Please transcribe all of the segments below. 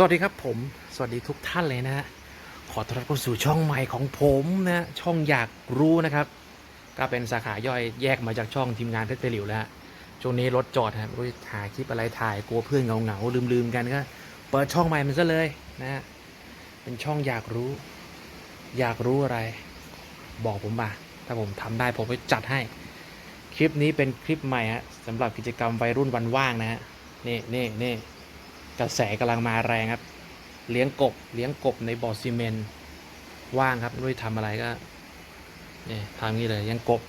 สวัสดีครับผม สวัสดีทุกท่านเลยนะฮะ ขอต้อนรับเข้าสู่ช่องใหม่ของผมนะ ช่องอยากรู้นะครับ ก็เป็นสาขาย่อยแยกมาจากช่องทีมงานเพชรเปริวแล้วฮะ ช่วงนี้รถจอดครับไม่รู้หาคลิปอะไรถ่ายกลัวเพื่อนเงาเงาลืมลืมๆกันก็เปิดช่องใหม่มันซะเลยนะฮะ เป็นช่องอยากรู้ อยากรู้อะไร บอกผมมาถ้าผมทำได้ผมจะจัดให้ คลิปนี้เป็นคลิปใหม่ฮะสำหรับกิจกรรมวัยรุ่นวันว่างนะฮะ นี่นี่นี่ กระแสกำลังมาแรงครับ เลี้ยงกบ เลี้ยงกบในบ่อซีเมนต์ว่างครับไม่รู้ทำอะไรก็เนี่ยทำงี้เลยเลี้ยงกบ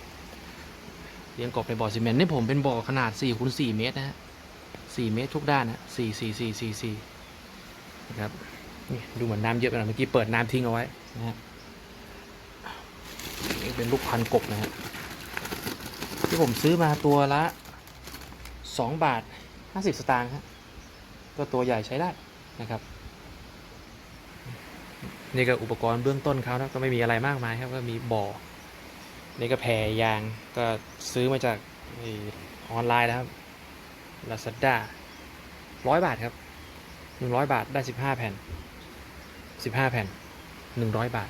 เลี้ยงกบในบ่อซีเมนต์นี่ผมเป็นบ่อขนาด4คูณ4เมตรนะฮะ4เมตรทุกด้านนะ4 4 4 4 4นะครับนี่ดูเหมือนน้ำเยอะไปหน่อยเมื่อกี้เปิดน้ำทิ้งเอาไว้นะฮะนี่เป็นลูกพันกบนะฮะที่ผมซื้อมาตัวละ 2 บาท 50 สตางค์ครับ ก็ตัวใหญ่ใช้ได้นะครับนี่ก็อุปกรณ์เบื้องต้นเขานะก็ไม่มีอะไรมากมายครับก็มีบ่อนี่ก็แพรยางก็ซื้อมาจากอออนไลน์นะครับ Lazada ร้อยบาทครับหนึ่งร้อยบาทได้สิบห้าแผ่นสิบห้าแผ่นหนึ่งร้อยบาท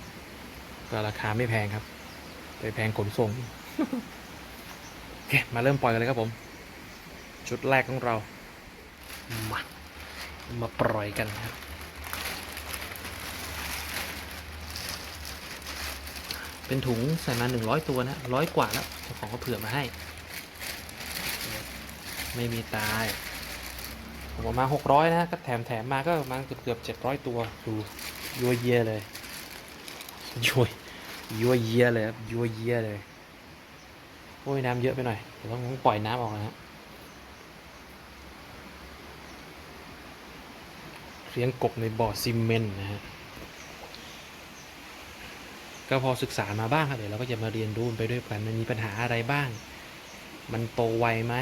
ก็ราคาไม่แพงครับ ไปแพงขนส่งโอเคมาเริ่มปล่อยกันเลยครับผม ชุดแรกของเรามา มาปล่อยกันครับ เป็นถุงใส่มาหนึ่งร้อยตัวนะร้อยกว่าแล้วเจ้าของก็เผื่อมาให้ ไม่มีตาย ผมเอามาหกร้อยนะก็แถมแถมมาก็ประมาณเกือบเกือบเจ็ดร้อยตัวดูยัวเยียเลยยัวยัวเยียเลยครับยัวเยียเลยโอ้ยน้ำเยอะไปหน่อยเดี๋ยวต้องต้องปล่อยน้ำออกนะฮะ เลี้ยงกบในบ่อซีเมนต์นะฮะก็พอศึกษามาบ้างครับเดี๋ยวเราก็จะมาเรียนรู้ไปด้วยกันมันมีปัญหาอะไรบ้าง มันโตไวไหม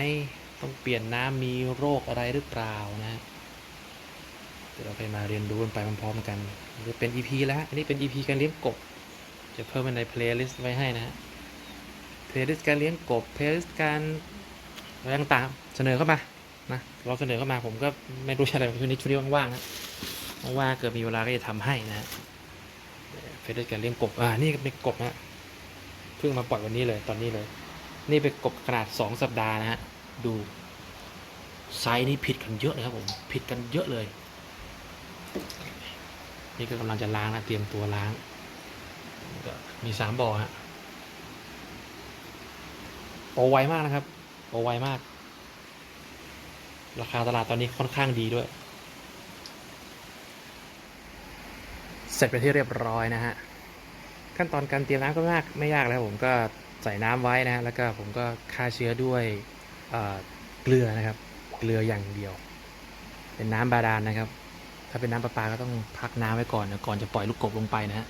ต้องเปลี่ยนน้ำมีโรคอะไรหรือเปล่านะ เดี๋ยวเราไปมาเรียนรู้กันไปพร้อมๆกันจะเป็น EP แล้วอันนี้เป็น EP การเลี้ยงกบ จะเพิ่มไว้ใน playlist ไว้ให้นะ playlist การเลี้ยงกบ playlist การอะไรต่างๆเสนอเข้ามา นะเราเสนอเข้ามาผมก็ไม่รู้อะไรช่วงนี้ช่วงนี้ว่างๆนะว่างๆเกิดมีเวลาก็จะทำให้นะเฟซการเลี้ยงกบอ่านี่ก็เป็นกบนะเพิ่งมาปล่อยวันนี้เลยตอนนี้เลย นี่เป็นกบขนาดสองสัปดาห์นะฮะดูไซส์นี่ผิดกันเยอะเลยครับผมผิดกันเยอะเลย นี่ก็กำลังจะล้างนะเตรียมตัวล้างมีสามบ่อฮะโตไวมากนะครับโตไวมาก ราคาตลาดตอนนี้ค่อนข้างดีด้วย เสร็จไปนที่เรียบร้อยนะฮะ ขั้นตอนการเตรียมน้ำก็ไม่ยากไม่ยากแล้วผมก็ใส่น้ำไว้นะฮะแล้วก็ผมก็ฆ่าเชื้อด้วยเเกลือนะครับ เกลืออย่างเดียว เป็นน้ำบาดาลนะครับ ถ้าเป็นน้ำประปาก็ต้องพักน้ำไว้ก่อนนะก่อนจะปล่อยลูกกบลงไปนะฮะ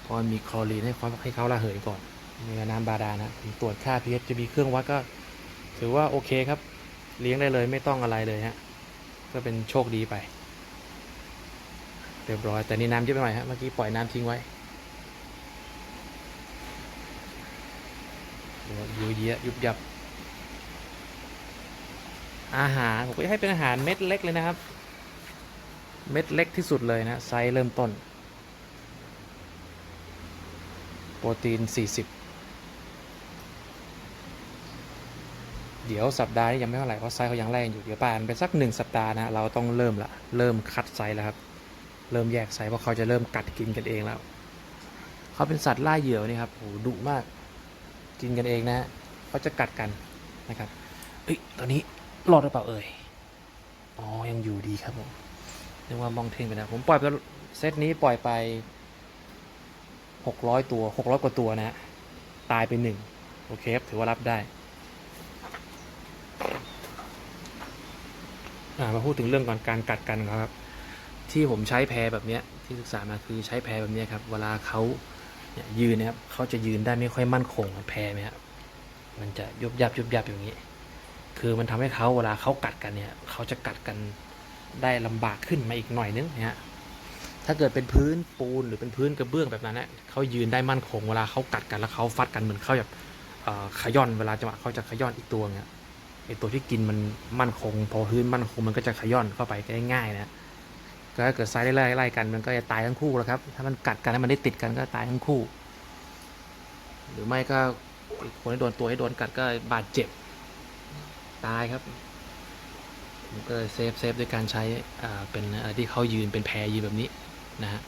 เพราะมีคลอรีนให้เขาให้เขาระเหยก่อนนี่ก็น้ำบาดาลนะผมตรวจค่า pH จะมีเครื่องวัดก็ ถือว่าโอเคครับ เลี้ยงได้เลยไม่ต้องอะไรเลยฮะ ก็เป็นโชคดีไป เรียบร้อย แต่นี่น้ำเยอะไปหน่อยฮะ เมื่อกี้ปล่อยน้ำทิ้งไว้ดูว่ายูเยะยุบยับ อาหารผมก็ให้เป็นอาหารเม็ดเล็กเลยนะครับ เม็ดเล็กที่สุดเลยนะ ไซส์เริ่มต้น โปรตีน 40 เดี๋ยวสัปดาห์นี้ยังไม่เท่าไหร่เพราะไซส์เขายังแรงอยู่เดี๋ยวป่านไปสักหนึ่งสัปดาห์นะเราต้องเริ่มละเริ่มคัดไซส์แล้วครับเริ่มแยกไซส์เพราะเขาจะเริ่มกัดกินกันเองแล้วเขาเป็นสัตว์ล่าเหยื่อนี่ครับโหดุมากกินกันเองนะฮะเขาจะกัดกันนะครับเฮ้ยตอนนี้รอดหรือเปล่าเอ่ยอ๋อยังอยู่ดีครับผมนึกว่ามองเท่งไปนะผมปล่อยไปเซตนี้ปล่อยไปหกร้อยตัวหกร้อยกว่าตัวนะฮะตายไปหนึ่งโอเคครับถือว่ารับได้ อ่า มาพูดถึงเรื่องก่อนการกัดกันครับ ที่ผมใช้แพรแบบเนี้ยที่ศึกษามาคือใช้แพรแบบเนี้ยครับเวลาเขาเนี่ยยืนนะครับเขาจะยืนได้ไม่ค่อยมั่นคงแพรไหมครับมันจะยุบยับยุบยับอย่างนี้ คือมันทำให้เขาเวลาเขากัดกันเนี่ยเขาจะกัดกันได้ลำบากขึ้นมาอีกหน่อยนึงนะฮะถ้าเกิดเป็นพื้นปูนหรือเป็นพื้นกระเบื้องแบบนั้นเนี่ยเขายืนได้มั่นคงเวลาเขากัดกันแล้วเขาฟัดกันเหมือนเขาแบบขย้อนเวลาจังหวะเขาจะขย้อนอีกตัวเนี่ย ไอตัวที่กินมันมั่นคง พอพื้นมั่นคงมันก็จะขย้อนเข้าไปได้ง่ายนะก็ถ้าเกิดไซส์ไล่ไล่กันมันก็จะตายทั้งคู่แล้วครับ ถ้ามันกัดกันแล้วมันได้ติดกันก็ตายทั้งคู่ หรือไม่ก็คนที่โดนตัวให้โดนกัดก็บาดเจ็บ ตายครับผมก็เลยเซฟเซฟด้วยการใช้อ่าเป็นอะไรที่เขายืนเป็นแพรยืนแบบนี้นะฮะ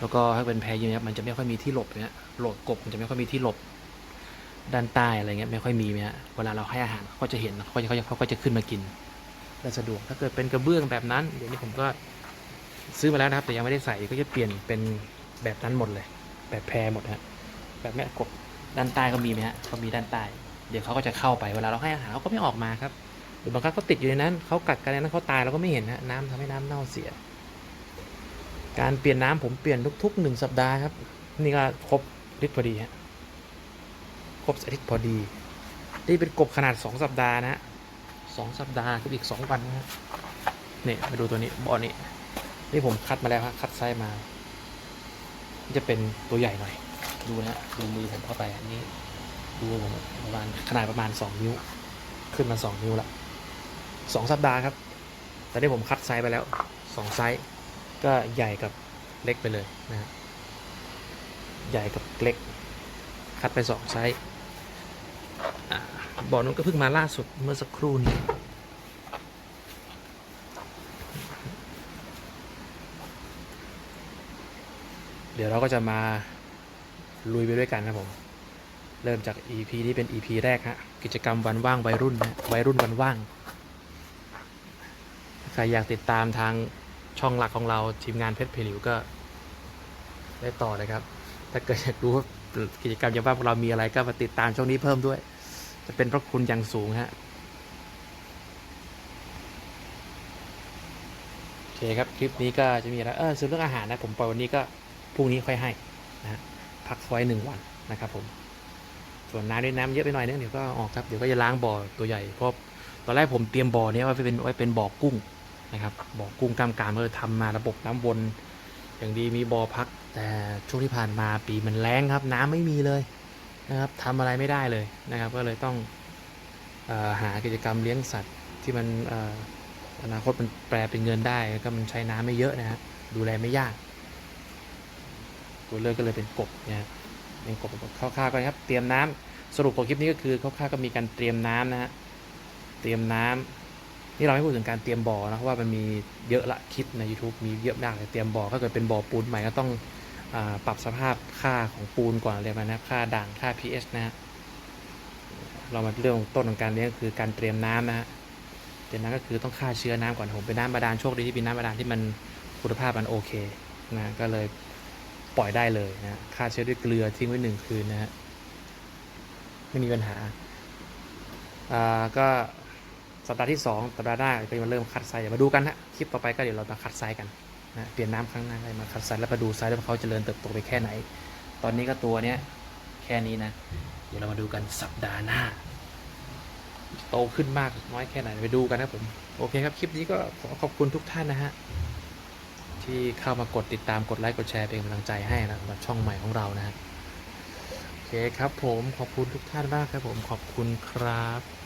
แล้วก็ถ้าเป็นแพรยืนเนี่ยมันจะไม่ค่อยมีที่หลบเนี่ยหลดกบมันจะไม่ค่อยมีที่หลบ ด้านใต้อะไรเงี้ยไม่ค่อยมีนี่ยเวลาเราให้อาหารเขาก็จะเห็นเขาจะเขาจะเขาก็จะขึ้นมากินได้สะดวกถ้าเกิดเป็นกระเบื้องแบบนั้นเดี๋ยวนี้ผมก็ซื้อมาแล้วนะครับ แต่ยังไม่ได้ใส่ก็จะเปลี่ยนเป็นแบบนั้นหมดเลย แบบแพรหมดฮะแบบเนี้ยกบด้านใต้ก็มีไหมฮะเขามีด้านใต้ เดี๋ยวเขาก็จะเข้าไปเวลาเราให้อาหารเขาก็ไม่ออกมาครับหรือบางครั้งเขาติดอยู่ในนั้นเขากัดกันในนั้นเขาตายเราก็ไม่เห็นฮะน้ำทำให้น้ำเน่าเสีย การเปลี่ยนน้ำผมเปลี่ยนทุกๆหนึ่งสัปดาห์ครับ นี่ก็ครบฤทธิ์พอดีฮะ ครบอาทิตย์พอดี นี่เป็นกบขนาดสองสัปดาห์นะฮะสองสัปดาห์คืออีกสองวันนะฮะนี่มาดูตัวนี้บ่อนี้ นี่ผมคัดมาแล้วฮะคัดไซส์มา จะเป็นตัวใหญ่หน่อย ดูนะฮะดูมือผมเข้าไปอันนี้ดูผมประมาณขนาดประมาณสองนิ้ว ขึ้นมาสองนิ้วละสองสัปดาห์ครับ แต่นี่ผมคัดไซส์ไปแล้วสองไซส์ก็ใหญ่กับเล็กไปเลยนะฮะใหญ่กับเล็ก คัดไปสองไซส์ บ่อนู้นก็เพิ่งมาล่าสุดเมื่อสักครู่นี้เดี๋ยวเราก็จะมาลุยไปด้วยกันนะผม เริ่มจาก EP นี้เป็น EP แรกฮะ กิจกรรมวันว่างวัยรุ่นนะวัยรุ่นวันว่าง ใครอยากติดตามทางช่องหลักของเราทีมงานเพชรเพลิวก็ ได้ต่อเลยครับ ถ้าเกิดอยากรู้ว่ากิจกรรมยามว่างของเรามีอะไรก็มาติดตามช่องนี้เพิ่มด้วย จะเป็นพระคุณอย่างสูงฮะโอเคครับ คลิปนี้ก็จะมีอะไรเออส่วนเรื่องอาหารนะผมปล่อยวันนี้ก็พรุ่งนี้ค่อยให้นะฮะพักไว้หนึ่งวันนะครับผมส่วนน้ำด้วยน้ำเยอะไปหน่อยนึงเดี๋ยวก็ออกครับเดี๋ยวก็จะล้างบ่อตัวใหญ่เพราะตอนแรกผมเตรียมบ่อเนี้ยไว้เป็นไว้เป็นบ่อกุ้งนะครับบ่อกุ้งกล้ามกรามก็เลยทำมาระบบน้ำวนอย่างดีมีบ่อพัก แต่ช่วงที่ผ่านมาปีมันแรงครับ น้ำไม่มีเลย นะครับทำอะไรไม่ได้เลยนะครับ ก็เลยต้องอหากิจกรรมเลี้ยงสัตว์ที่มันออนาคตมันแปลเป็นเงินได้แล้วก็มันใช้น้ำไม่เยอะนะฮะดูแลไม่ยาก ตัวเลือกก็เลยเป็นกบนะฮะเป็นกบคร่าวๆกันครับ เตรียมน้ำสรุปของคลิปนี้ก็คือคร่าวๆก็มีการเตรียมน้ำนะฮะเตรียมน้ำนี่เราไม่พูดถึงการเตรียมบ่อนะเพราะว่ามันมีเยอะละคลิปใน YouTube มีเยอะมากเลยเตรียมบ่อถ้าเกิดเป็นบ่อปูนใหม่ก็ต้อง ปรับสภาพค่าของปูนก่อนเลยนะค่าด่างค่า pH นะฮะเรามาเรื่องต้นของการเลี้ยงคือการเตรียมน้ำนะฮะเตรียมน้ำก็คือต้องฆ่าเชื้อน้ำก่อนผมเป็นน้ำบาดาลโชคดีที่เป็นน้ำบาดาลที่มันคุณภาพมันโอเคนะก็เลยปล่อยได้เลยนะฆ่าเชื้อด้วยเกลือทิ้งไว้หนึ่งคืนนะฮะไม่มีปัญหาอ่าก็สัปดาห์ที่ 2 สัปดาห์หน้าก็จะมาเริ่มคัดไซส์เดี๋ยมาดูกันฮะคลิปต่อไปก็เดี๋ยวเรามาคัดไซส์กัน นะเปลี่ยนน้ำครั้งหน้าก็มาคัดไซส์แล้วมาดูไซส์แล้วาเขาเจริญเติบโตไปแค่ไหน ตอนนี้ก็ตัวเนี้ยแค่นี้นะ เดี๋ยวเรามาดูกันสัปดาห์หน้า โตขึ้นมากน้อยแค่ไหนไปดูกันนะผม โอเคครับ คลิปนี้ก็ขอขอบคุณทุกท่านนะฮะ ที่เข้ามากดติดตามกดไลค์กดแชร์เป็นกำลังใจให้นะสำหรับช่องใหม่ของเรานะฮะโอเคครับผมขอบคุณทุกท่านมากครับผมขอบคุณครับ